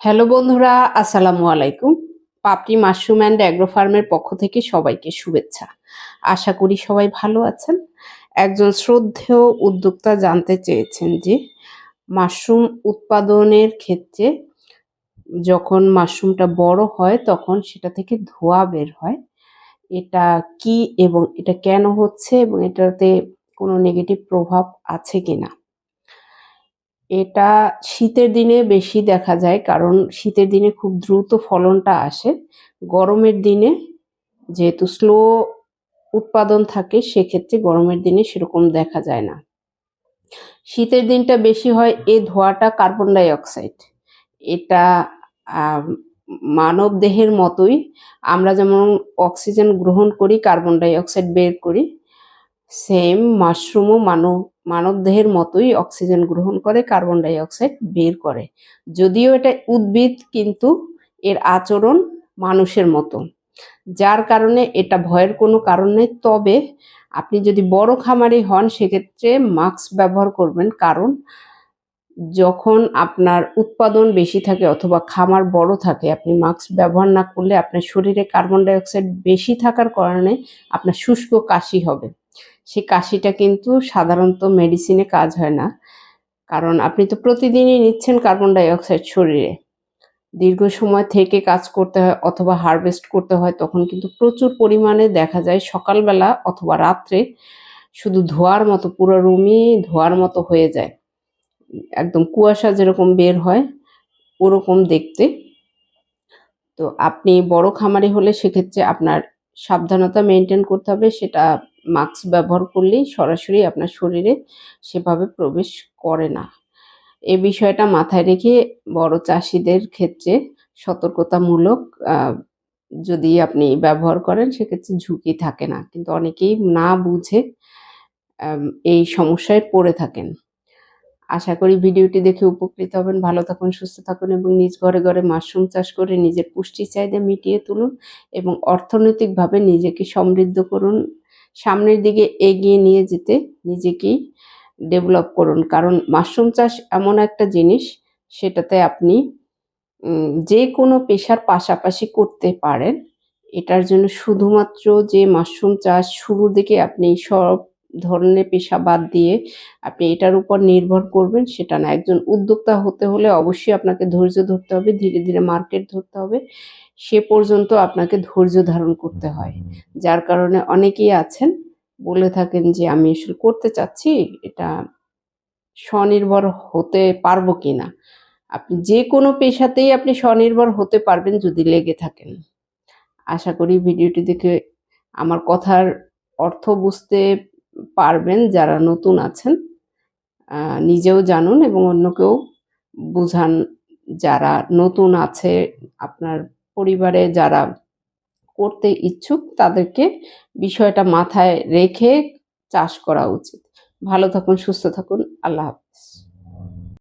Hello বন্ধুরা, আসসালামু আলাইকুম। পাপড়ি মাশরুম অ্যান্ড অ্যাগ্রো ফার্মের পক্ষ থেকে সবাইকে শুভেচ্ছা। আশা করি সবাই ভালো আছেন। একজন শ্রদ্ধেয় উদ্যোক্তা জানতে চেয়েছেন যে, মাশরুম উৎপাদনের ক্ষেত্রে যখন মাশরুমটা বড় হয়, তখন সেটা থেকে ধোঁয়া বের হয়। এটা কি এবং এটা কেন হচ্ছে এবং এটাতে কোনো নেগেটিভ প্রভাব আছে কিনা? এটা শীতের দিনে বেশি দেখা যায়, কারণ শীতের দিনে খুব দ্রুত ফলনটা আসে। গরমের দিনে যেহেতু স্লো উৎপাদন থাকে, সেক্ষেত্রে গরমের দিনে সেরকম দেখা যায় না। শীতের দিনটা বেশি হয় এ ধোঁয়াটা কার্বন ডাই অক্সাইড এটা মানব দেহের মতোই। আমরা যেমন অক্সিজেন গ্রহণ করি, কার্বন ডাই অক্সাইড বের করি সেম মাশরুমও মানব মানব দেহের মতোই অক্সিজেন গ্রহণ করে, কার্বন ডাই অক্সাইড বের করে। যদিও এটা উদ্ভিদ, কিন্তু এর আচরণ মানুষের মতো। যার কারণে এটা ভয়ের কোনো কারণ নেই। তবে আপনি যদি বড় খামারি হন, সেক্ষেত্রে মাস্ক ব্যবহার করবেন। কারণ যখন আপনার উৎপাদন বেশি থাকে অথবা খামার বড় থাকে, আপনি মাস্ক ব্যবহার না করলে আপনার শরীরে কার্বন ডাই অক্সাইড বেশি থাকার কারণে আপনার শুষ্ক কাশি হবে। সেই কাশিটা কিন্তু সাধারণত মেডিসিনে কাজ হয় না। কারণ আপনি তো প্রতিদিনই নিচ্ছেন কার্বন ডাই অক্সাইড শরীরে। দীর্ঘ সময় থেকে কাজ করতে হয় অথবা হারভেস্ট করতে হয় তখন কিন্তু প্রচুর পরিমাণে দেখা যায় সকালবেলা অথবা রাত্রে শুধু ধোয়ার মতো, পুরো রুমই ধোয়ার মতো হয়ে যায়। একদম কুয়াশা যেরকম বের হয়, ওরকম দেখতে। তো আপনি বড় খামারি হলে সেক্ষেত্রে আপনার সাবধানতা মেনটেন করতে হবে, সেটা মাস্ক ব্যবহার করলেই সরাসরি আপনার শরীরে সেভাবে প্রবেশ করে না। এ বিষয়টা মাথায় রেখে বড় চাষিদের ক্ষেত্রে সতর্কতামূলক যদি আপনি ব্যবহার করেন, সেক্ষেত্রে ঝুঁকি থাকে না। কিন্তু অনেকেই না বুঝে এই সমস্যায় পড়ে থাকেন। আশা করি ভিডিওটি দেখে উপকৃত হবেন। ভালো থাকুন, সুস্থ থাকুন এবং নিজ ঘরে ঘরে মাশরুম চাষ করে নিজের পুষ্টি চাহিদা মিটিয়ে তুলুন এবং অর্থনৈতিকভাবে নিজেকে সমৃদ্ধ করুন। সামনের দিকে এগিয়ে নিয়ে যেতে নিজেকেই ডেভেলপ করুন। কারণ মাশরুম চাষ এমন একটা জিনিস, সেটাতে আপনি যে কোনো পেশার পাশাপাশি করতে পারেন। এটার জন্য শুধুমাত্র যে মাশরুম চাষ শুরুর দিকে আপনি সব ধরনের পেশা বাদ দিয়ে আপনি এটার উপর নির্ভর করবেন, সেটা না। একজন উদ্যোক্তা হতে হলে অবশ্যই আপনাকে ধৈর্য ধরতে হবে, ধীরে ধীরে মার্কেট ধরতে হবে। সে পর্যন্ত আপনাকে ধৈর্য ধারণ করতে হয়। যার কারণে অনেকেই আছেন, বলে থাকেন যে, আমি আসলে করতে চাচ্ছি, এটা স্বনির্ভর হতে পারব কি না আপনি যে কোনো পেশাতেই আপনি স্বনির্ভর হতে পারবেন যদি লেগে থাকেন। আশা করি ভিডিওটি দেখে আমার কথার অর্থ বুঝতে পারবেন যারা নতুন আছেন নিজেও জানুন এবং অন্যকেও বুঝান যারা নতুন আছে, আপনার পরিবারে যারা করতে ইচ্ছুক তাদেরকে বিষয়টা মাথায় রেখে চাষ করা উচিত। ভালো থাকুন, সুস্থ থাকুন, আল্লাহ হাফিজ।